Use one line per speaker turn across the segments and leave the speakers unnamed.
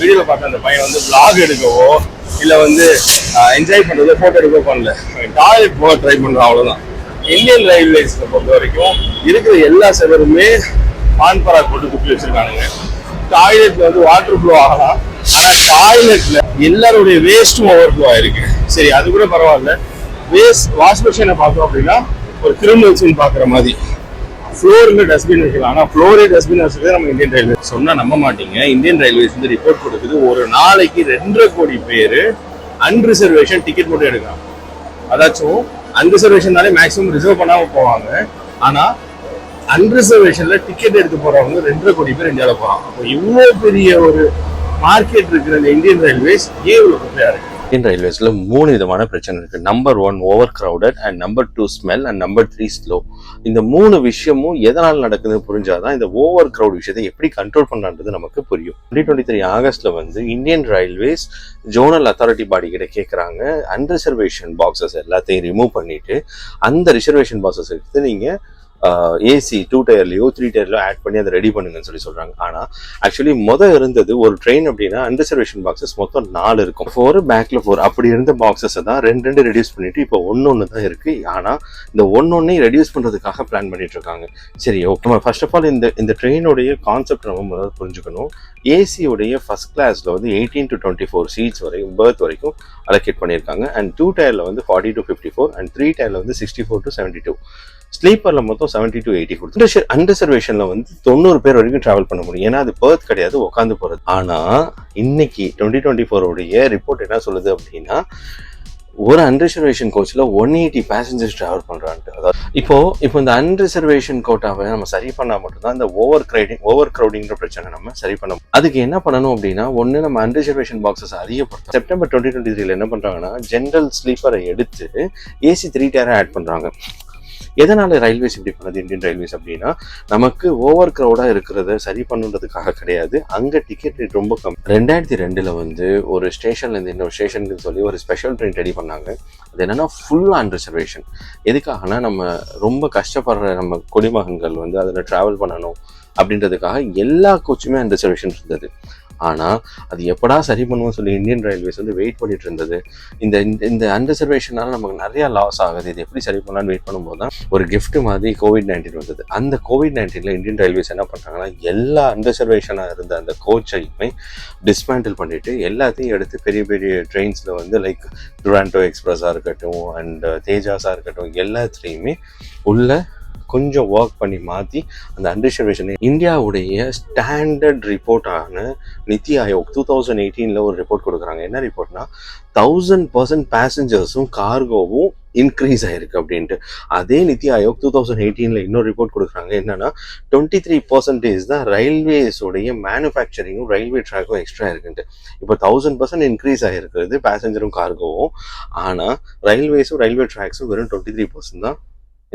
வீடியோல பார்த்த அந்த பையன் வந்து vlog எடுக்கவோ இல்ல வந்து என்ஜாய் பண்றதோ போட்டோ எடுக்கவோ பண்ணல. டாய்லெட் போக ட்ரை பண்றான் அவ்வளவுதான். இந்தியன் ரயில்வேஸ்ல பொறுத்த வரைக்கும் இருக்கிற எல்லா செவருமே பான்பரா போட்டு குப்பி வச்சிருக்கானுங்க. டாய்லெட்ல வந்து வாட்டர் ஃப்ளோ ஆகலாம். ஆனா டாய்லெட்ல எல்லாருடைய வேஸ்ட்டும் ஓவர் ஃப்ளோ ஆயிருக்கு. சரி அது கூட பரவாயில்ல. வேஸ்ட் வாஷ் மிஷினை பார்த்தோம் அப்படின்னா ஒரு கிரிமினல்ஸ்னு பாக்குற மாதிரி. ஃப்ளோருமே டஸ்ட்பின் வைக்கலாம் ஆனால் ஃப்ளோரே டஸ்ட்பின் வச்சதே நம்ம இந்தியன் ரயில்வே சொன்னால் நம்ப மாட்டீங்க. இந்தியன் ரயில்வேஸ் வந்து ரிப்போர்ட் கொடுக்குது ஒரு நாளைக்கு ரெண்டரை கோடி பேர் அன்ரிசர்வேஷன் டிக்கெட் மட்டும் எடுக்கலாம். அதாச்சும் அன்ரிசர்வேஷன்னாலே மேக்ஸிமம் ரிசர்வ் பண்ணாமல் போவாங்க. ஆனா அன்ரிசர்வேஷன்ல டிக்கெட் எடுத்து போறவங்க ரெண்டரை கோடி பேர் இந்தியாவில் போறாங்க. அப்போ இவ்வளோ பெரிய ஒரு மார்க்கெட் இருக்கிற இந்த இந்தியன் ரயில்வேஸ் ஏன் இவ்வளோ குப்பையா இருக்கு?
இந்தியன் ரயில்வேஸில் மூணு விதமான பிரச்சனை இருக்குது number one overcrowded and number two smell and number three slow இந்த மூணு விஷயமும் எதனால் நடக்குதுன்னு புரிஞ்சாதான் இந்த ஓவர் க்ரௌட் விஷயத்தை எப்படி கண்ட்ரோல் பண்ணலான்றது நமக்கு புரியும். டுவெண்ட்டி டுவெண்ட்டி த்ரீ ஆகஸ்ட்டில் வந்து Indian railways zonal authority body கிட்ட கேட்குறாங்க அன்ரிசர்வேஷன் பாக்ஸஸ் எல்லாத்தையும் ரிமூவ் பண்ணிட்டு அந்த ரிசர்வேஷன் பாக்ஸஸ் எடுத்து நீங்கள் ஏசி டூ டயர்லையோ த்ரீ டயர்லையோ ஆட் பண்ணி அதை ரெடி பண்ணுங்கன்னு சொல்லி சொல்றாங்க. ஆனா ஆக்சுவலி மொதல் இருந்தது ஒரு ட்ரெயின் அப்படின்னா அன்ரிசர்வேஷன் பாக்ஸஸ் மொத்தம் நாலு இருக்கும். ஃபோர் பேக்ல ஃபோர் அப்படி இருந்த பாக்ஸஸை தான் ரெண்டு ரெண்டு ரெடியூஸ் பண்ணிட்டு இப்போ ஒன்னு ஒன்று தான் இருக்கு. ஆனா இந்த ஒன்னொன்னையும் ரெடியூஸ் பண்றதுக்காக பிளான் பண்ணிட்டு இருக்காங்க. சரி ஓகே நம்ம ஃபர்ஸ்ட் ஆஃப் ஆல் இந்த இந்த ட்ரெயினுடைய கான்செப்ட் நம்ம முதல்ல புரிஞ்சுக்கணும். ஏசியுடைய ஃபர்ஸ்ட் கிளாஸ்ல வந்து eighteen to twenty four seats வரைக்கும் பேர்த் வரைக்கும் அலோகேட் பண்ணியிருக்காங்க. அண்ட் டூ டயர்ல வந்து forty to fifty four and three டயர்ல வந்து sixty four to seventy two ஸ்லீப்பரில் மொத்தம் செவன்டி டு எயிட்டி கொடுத்து அன்ரிசர்வேஷன்ல வந்து தொண்ணூறு பேர் வரைக்கும் ட்ராவல் பண்ண முடியும். ஏன்னா அது பர்த் கிடையாது உட்காந்து போகிறது ஆனால் இன்னைக்கு டுவெண்ட்டி டுவெண்ட்டி ஃபோருடைய ரிப்போர்ட் என்ன சொல்லுது அப்படின்னா ஒரு அன்ரிசர்வேஷன் கோச்சில் ஒன் எயிட்டி பேசஞ்சர்ஸ் ட்ராவல் பண்ணுறான்ட்டு அதாவது இப்போ இப்போ இந்த அன்ரிசர்வேஷன் கோட்டாவை நம்ம சரி பண்ணால் மட்டும்தான் இந்த ஓவர் கிரைடிங் ஓவர் க்ரௌடிங்கிற பிரச்சனை நம்ம சரி பண்ண அதுக்கு என்ன பண்ணணும் அப்படின்னா ஒன்று நம்ம அன்ரிசர்வேஷன் பாக்ஸஸ் அதிகப்படுத்தும் செப்டம்பர் டுவெண்ட்டி டுவெண்ட்டி த்ரீல என்ன பண்ணுறாங்கன்னா ஜென்ரல் ஸ்லீப்பரை எடுத்து ஏசி த்ரீ டயரை ஆட் பண்ணுறாங்க எதனால் ரயில்வேஸ் இப்படி பண்ணுது இந்தியன் ரயில்வேஸ் அப்படின்னா நமக்கு ஓவர் க்ரௌடாக இருக்கிறத சரி பண்ணுறதுக்காக கிடையாது. அங்கே டிக்கெட் ரேட் ரொம்ப கம்மி. ரெண்டாயிரத்தி ரெண்டில் வந்து ஒரு ஸ்டேஷன்லேருந்து இன்னொரு ஸ்டேஷனுக்கு சொல்லி ஒரு ஸ்பெஷல் ட்ரெயின் ரெடி பண்ணாங்க. அது என்னென்னா ஃபுல் ஆன் ரிசர்வேஷன் எதுக்காகனா நம்ம ரொம்ப கஷ்டப்படுற நம்ம குடிமகன்கள் வந்து அதில் ட்ராவல் பண்ணணும் அப்படின்றதுக்காக எல்லா கோச்சுமே அந்த ரிசர்வேஷன் இருந்தது. ஆனால் அது எப்படா சரி பண்ணுவோம் சொல்லி இந்தியன் ரயில்வேஸ் வந்து வெயிட் பண்ணிட்டு இருந்தது. இந்த இந்த- இந்த அன்ரிசர்வேஷனால நமக்கு நிறைய லாஸ் ஆகுது. இது எப்படி சரி பண்ணலாம்னு வெயிட் பண்ணும்போது தான் ஒரு கிஃப்ட் மாதிரி கோவிட் நைன்டீன் வந்தது. அந்த கோவிட் நைன்டீனில் இந்தியன் ரயில்வேஸ் என்ன பண்ணுறாங்கன்னா எல்லா அன்ரிசர்வேஷனாக இருந்த அந்த கோச்சையுமே டிஸ்மேண்டில் பண்ணிட்டு எல்லாத்தையும் எடுத்து பெரிய பெரிய ட்ரெயின்ஸில் வந்து லைக் டுராண்டோ எக்ஸ்பிரஸாக இருக்கட்டும் அண்ட் தேஜாஸாக uh, இருக்கட்டும் எல்லாத்துலேயுமே உள்ள கொஞ்சம் ஒர்க் பண்ணி மாற்றி அந்த அன்ரிசர்வேஷன் இந்தியாவுடைய ஸ்டாண்டர்ட் ரிப்போர்ட்டான நித்தி ஆயோக் டூ தௌசண்ட் எயிட்டீனில் ஒரு ரிப்போர்ட் கொடுக்குறாங்க. என்ன ரிப்போர்ட்னா தௌசண்ட் பர்சன்ட் பேசஞ்சர்ஸும் கார்கோவும் இன்க்ரீஸ் ஆயிருக்கு அப்படின்ட்டு. அதே நித்தி ஆயோக் டூ தௌசண்ட் எயிட்டீனில் இன்னொரு ரிப்போர்ட் கொடுக்குறாங்க. என்னன்னா டுவெண்ட்டி த்ரீ பர்சன்டேஜ் தான் ரயில்வேஸுடைய மேனுஃபேக்சரிங்கும் ரயில்வே ட்ராக்கும் எக்ஸ்ட்ரா இருக்குன்ட்டு இப்போ தௌசண்ட் பர்சன்ட் இன்க்ரீஸ் ஆகிருக்கிறது பேசஞ்சரும் கார்கோவும் ஆனால் ரயில்வேஸும் ரயில்வே ட்ராக்ஸும் வெறும் டுவெண்ட்டி த்ரீ பர்சன்ட் தான்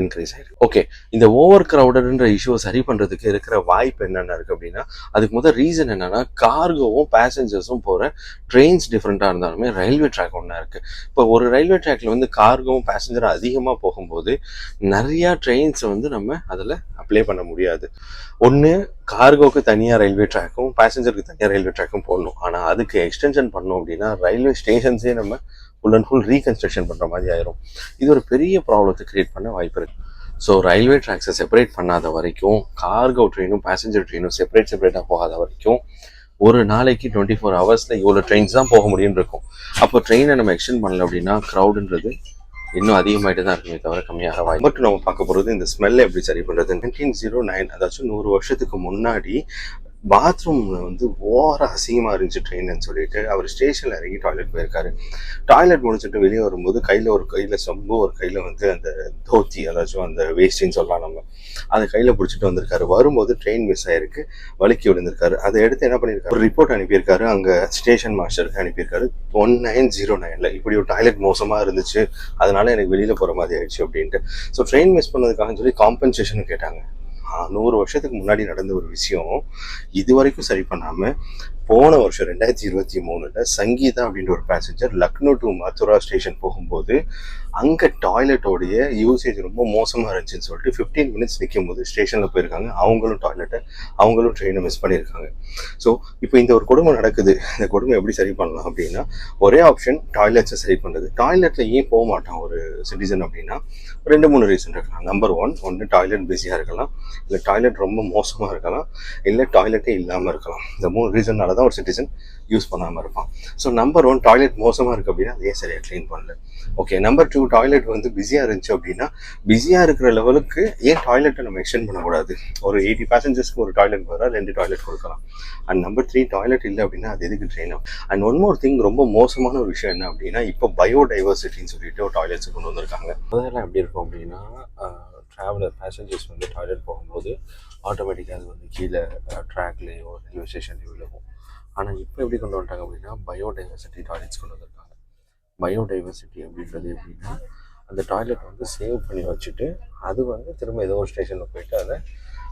இன்க்ரீஸ் ஆயிருக்கு. ஓகே இந்த ஓவர் கிரௌடட்ன்ற இஷ்யூ சரி பண்ணுறதுக்கு இருக்கிற வாய்ப்பு என்னென்ன இருக்குது அப்படின்னா அதுக்கு முதல் ரீசன் என்னென்னா கார்கோவும் பேசஞ்சர்ஸும் போகிற ட்ரெயின்ஸ் டிஃப்ரெண்ட்டாக இருந்தாலுமே ரயில்வே ட்ராக் ஒன்றா இருக்குது இப்போ ஒரு ரயில்வே ட்ராக்ல வந்து கார்கோவும் பேசஞ்சரும் அதிகமாக போகும்போது நிறையா ட்ரெயின்ஸ் வந்து நம்ம அதில் அப்ளை பண்ண முடியாது. ஒன்று கார்கோக்கு தனியாக ரயில்வே ட்ராக்கும் பேசஞ்சருக்கு தனியாக ரயில்வே ட்ராக்கும் போடணும். ஆனால் அதுக்கு எக்ஸ்டென்ஷன் பண்ணோம் அப்படின்னா ரயில்வே ஸ்டேஷன்ஸே நம்ம ஃபுல் அண்ட் ஃபுல் ரீகன்ஸ்ட்ரக்ஷன் பண்ணுற மாதிரி ஆயிரும். இது ஒரு பெரிய ப்ராப்ளத்தை கிரியேட் பண்ண வாய்ப்பு இருக்கு. ஸோ ரயில்வே ட்ராக்ஸை செப்பரேட் பண்ணாத வரைக்கும் கார்கோ ட்ரெயினும் பேசஞ்சர் ட்ரெயினும் செப்பரேட் செப்பரேட்டாக போகாத வரைக்கும் ஒரு நாளைக்கு டுவெண்ட்டி ஃபோர் ஹவர்ஸில் இவ்வளோ ட்ரெயின்ஸ் தான் போக முடியும்னு இருக்கும். அப்போ ட்ரெயினை நம்ம எக்ஸ்டெண்ட் பண்ணல அப்படின்னா க்ரௌடுன்றது இன்னும் அதிகமாயிட்டு தான் இருக்குமே தவிர கம்மியாக வாய்ப்பு. மட்டும் நம்ம பார்க்க போகிறது இந்த ஸ்மெல்லை எப்படி சரி பண்ணுறது நைன்டீன் ஜீரோ நைன் அதாச்சும் நூறு வருஷத்துக்கு முன்னாடி பாத்ரூம்ல வந்து ஓர அசிங்கமாக இருந்துச்சு ட்ரெயின்னு சொல்லிட்டு. அவர் ஸ்டேஷன்ல இறங்கி டாய்லெட் போயிருக்காரு. டாய்லெட் முடிச்சுட்டு வெளியே வரும்போது கையில ஒரு கையில சம்பு ஒரு கையில வந்து அந்த தோத்தி அதாச்சும் அந்த வேஸ்டின்னு சொல்லலாம் நம்ம. அதை கையில பிடிச்சிட்டு வந்திருக்காரு. வரும்போது ட்ரெயின் மிஸ் ஆயிருக்கு. வழுக்கி விழுந்திருக்காரு. அதை எடுத்து என்ன பண்ணியிருக்காரு ஒரு ரிப்போர்ட் அனுப்பியிருக்காரு. அங்க ஸ்டேஷன் மாஸ்டருக்கு அனுப்பியிருக்காரு. ஒன் நைன் ஜீரோ நைன்ல இப்படி ஒரு டாய்லெட் மோசமா இருந்துச்சு. அதனால எனக்கு வெளியில போற மாதிரி ஆயிடுச்சு அப்படின்ட்டு. ஸோ ட்ரெயின் மிஸ் பண்ணதுக்காக சொல்லி காம்பன்சேஷன் கேட்டாங்க. நூறு வருஷத்துக்கு முன்னாடி நடந்த ஒரு விஷயம் இது வரைக்கும் சரி பண்ணாமல்
போன வருஷம் ரெண்டாயிரத்தி இருபத்தி மூணுல சங்கீதா அப்படின்ற ஒரு passenger Lucknow to Mathura station போகும்போது அங்கே டாய்லெட்டோடைய யூசேஜ் ரொம்ப மோசமாக இருந்துச்சுன்னு சொல்லிட்டு ஃபிஃப்டீன் மினிட்ஸ் நிற்கும் போது ஸ்டேஷனில் போயிருக்காங்க. அவங்களும் டாய்லெட்டை அவங்களும் ட்ரெயினை மிஸ் பண்ணியிருக்காங்க. ஸோ இப்போ இந்த ஒரு கொடுமை நடக்குது. இந்த கொடுமை எப்படி சரி பண்ணலாம் அப்படின்னா ஒரே ஆப்ஷன் டாய்லெட்ஸை சரி பண்ணுறது டாய்லெட்டில் ஏன் போக மாட்டான் ஒரு சிட்டிசன் அப்படின்னா ரெண்டு மூணு ரீசன் இருக்கலாம். நம்பர் ஒன் ஒன்று டாய்லெட் பிஸியாக இருக்கலாம். இல்லை டாய்லெட் ரொம்ப மோசமாக இருக்கலாம். இல்லை டாய்லெட்டே இல்லாமல் இருக்கலாம். இந்த மூணு ரீசன்னால தான் ஒரு சிட்டிசன் யூஸ் பண்ணாமல் இருப்பான். ஸோ நம்பர் ஒன் டாய்லெட் மோசமாக இருக்குது அப்படின்னா அதே சரியாக க்ளீன் பண்ணல. ஓகே நம்பர் டூ டாய்லெட் வந்து பிஸியாக இருந்துச்சு அப்படின்னா பிஸியாக இருக்கிற லெவலுக்கு ஏன் டாய்லெட்டை நம்ம எக்ஸ்டெண்ட் பண்ணக்கூடாது? ஒரு எயிட்டி பேசஞ்சர்ஸ்க்கு ஒரு டாய்லெட் வர ரெண்டு டாய்லெட் கொடுக்கலாம். அண்ட் நம்பர் த்ரீ டாய்லெட் இல்லை அப்படின்னா அது எதுக்கு ட்ரெயின் ஆகும்? அண்ட் ஒன் மோர் திங் ரொம்ப மோசமான ஒரு விஷயம் என்ன அப்படின்னா இப்போ பயோடைவர்சிட்டின்னு சொல்லிட்டு ஒரு டாய்லெட்ஸ் கொண்டு வந்திருக்காங்க.
முதல்ல எப்படி இருக்கும் அப்படின்னா ட்ராவலர் பேசஞ்சர்ஸ் வந்து டாய்லெட் போகும்போது ஆட்டோமேட்டிக்காக அது வந்து கீழே ட்ராக்லேயோ ரயில்வே ஸ்டேஷன்லேயோ விழுகும். ஆனால் இப்போ எப்படி கொண்டு வந்துட்டாங்க அப்படின்னா பயோடைவர்சிட்டி டாய்லெட்ஸ் கொண்டு வந்திருக்காங்க. பயோடைவர்சிட்டி அப்படின்றது எப்படின்னா அந்த டாய்லெட் வந்து சேவ் பண்ணி வச்சுட்டு அது வந்து திரும்ப ஏதோ ஒரு ஸ்டேஷனில் போயிட்டு அதை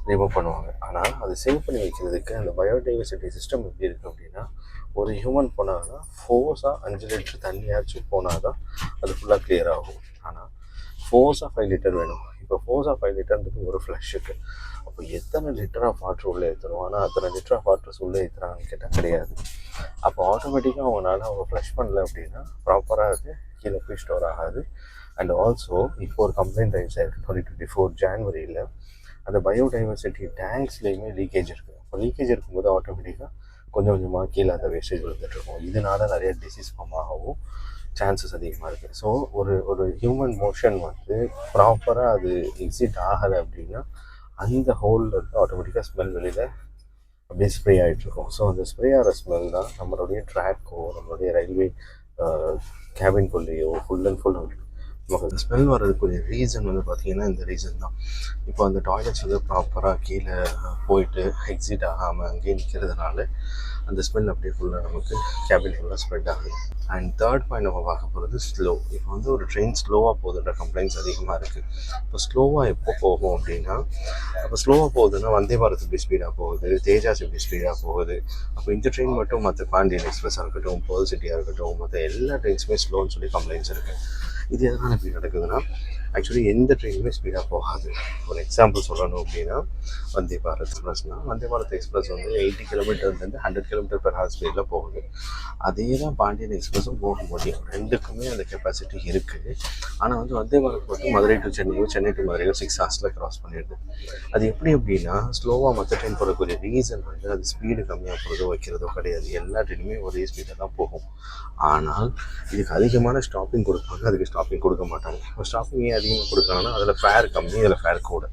ரிமூவ் பண்ணுவாங்க. ஆனால் அது சேவ் பண்ணி வைக்கிறதுக்கு அந்த பயோடைவர்சிட்டி சிஸ்டம் எப்படி இருக்குது அப்படின்னா ஒரு ஹியூமன் போனாங்கன்னா ஃபோர்ஸாக அஞ்சு லிட்டர் தண்ணியாச்சும் போனால் தான் அது ஃபுல்லாக கிளியர் ஆகும். ஆனால் ஃபோர்ஸாக ஃபைவ் லிட்டர் வேணும். இப்போ ஃபோர்ஸாக ஃபைவ் லிட்டர்ன்றது ஒரு ஃப்ளஷுக்கு அப்போ எத்தனை லிட்டர் ஆஃப் வாட்டர் உள்ளே ஏற்றணும் ஆனால் அத்தனை லிட்டர் ஆஃப் வாட்டர்ஸ் உள்ளே ஏற்றுறாங்கன்னு கேட்டால் கிடையாது. அப்போ ஆட்டோமேட்டிக்காக அவங்களால அவங்க ஃப்ளஷ் பண்ணல அப்படின்னா ப்ராப்பராக அது கீழே போய் ஸ்டோர் ஆகாது. அண்ட் ஆல்சோ இப்போ ஒரு கம்ப்ளைண்ட் ரைஸ் ஆயிருக்கு. டுவெண்ட்டி டுவெண்ட்டி ஃபோர் ஜான்வரியில் அந்த பயோடைவர்சிட்டி டேங்க்ஸ்லேயுமே லீக்கேஜ் இருக்குது அப்போ லீக்கேஜ் இருக்கும்போது ஆட்டோமேட்டிக்காக கொஞ்சம் கொஞ்சமாக கீழே அந்த வேஸ்டேஜ் விழுந்துட்டு இருக்கும். இதனால நிறைய டிசீஸ் ஃபார்ம் ஆகவும் சான்சஸ் அதிகமாக இருக்குது ஸோ ஒரு ஒரு ஹியூமன் மோஷன் வந்து ப்ராப்பராக அது எக்ஸிட் ஆகலை அப்படின்னா அந்த ஹோலில் இருந்து ஆட்டோமேட்டிக்காக ஸ்மெல் வெளியில் அப்படியே ஸ்ப்ரே ஆகிட்ருக்கும் ஸோ அந்த ஸ்ப்ரே ஆகிற ஸ்மெல் தான் நம்மளுடைய ட்ராக்கோ நம்மளுடைய ரயில்வே கேபின்குள்ளேயோ ஃபுல் அண்ட் ஃபுல் நமக்கு அந்த ஸ்மெல் வர்றதுக்குரிய ரீசன் வந்து பார்த்திங்கன்னா இந்த ரீசன் தான். இப்போ அந்த டாய்லெட்ஸ் வந்து ப்ராப்பராக கீழே போயிட்டு எக்ஸிட் ஆகாமல் அங்கேயே நிற்கிறதுனால அந்த ஸ்மெல் அப்படியே ஃபுல்லாக நமக்கு கேபின் ஃபுல்லாக ஸ்ப்ரெட் ஆகுது. அண்ட் தேர்ட் பாயிண்ட் நம்ம பார்க்க போகிறது ஸ்லோ இப்போ வந்து ஒரு ட்ரெயின் ஸ்லோவாக போகுதுன்ற கம்ப்ளைண்ட்ஸ் அதிகமாக இருக்குது இப்போ ஸ்லோவாக எப்போ போகும் அப்படின்னா அப்போ ஸ்லோவாக போகுதுன்னா வந்தே பாரத் எப்படி ஸ்பீடாக போகுது தேஜாஸ் எப்படி ஸ்பீடாக போகுது. அப்போ இந்த ட்ரெயின் மட்டும் மற்ற பாண்டியன் எக்ஸ்பிரஸாக இருக்கட்டும் பேர்ல் சிட்டியாக இருக்கட்டும் மற்ற எல்லா ட்ரெயின்ஸுமே ஸ்லோன்னு சொல்லி கம்ப்ளைண்ட்ஸ் இருக்குது இது எதனால் இப்படி நடக்குதுன்னா ஆக்சுவலி எந்த ட்ரெயினுமே ஸ்பீடாக போகாது. ஒரு எக்ஸாம்பிள் சொல்லணும் அப்படின்னா வந்தே பாரத் எக்ஸ்பிரஸ்னா வந்தே பாரத் எக்ஸ்பிரஸ் வந்து எயிட்டி கிலோமீட்டர்லேருந்து ஹண்ட்ரட் கிலோமீட்டர் பெர் ஹவர் ஸ்பீடில் போகுது. அதே தான் பாண்டியன் எக்ஸ்பிரஸும் போக முடியும் ரெண்டுக்குமே அந்த கெப்பாசிட்டி இருக்குது ஆனால் வந்து வந்தே பாரத் மட்டும் மதுரை டு சென்னையோ சென்னை டு மதுரையோ சிக்ஸ் ஹவர்ஸில் க்ராஸ் பண்ணிடுது. அது எப்படி அப்படின்னா ஸ்லோவாக மற்ற ட்ரெயின் போகக்கூடிய ரீசன் வந்து அது ஸ்பீடு கம்மியாக போகிறதோ வைக்கிறதோ கிடையாது. எல்லா ட்ரெயினுமே ஒரே ஸ்பீடாக தான் போகும். ஆனால் இதுக்கு அதிகமான ஸ்டாப்பிங் கொடுப்பாங்க. அதுக்கு ஸ்டாப்பிங் கொடுக்க மாட்டாங்க. ஸ்டாப்பிங் ஏன் அதிகமாக கொடுக்குறாங்கன்னா அதில் ஃபேர் கம்மி அதில் ஃபேர் கூட.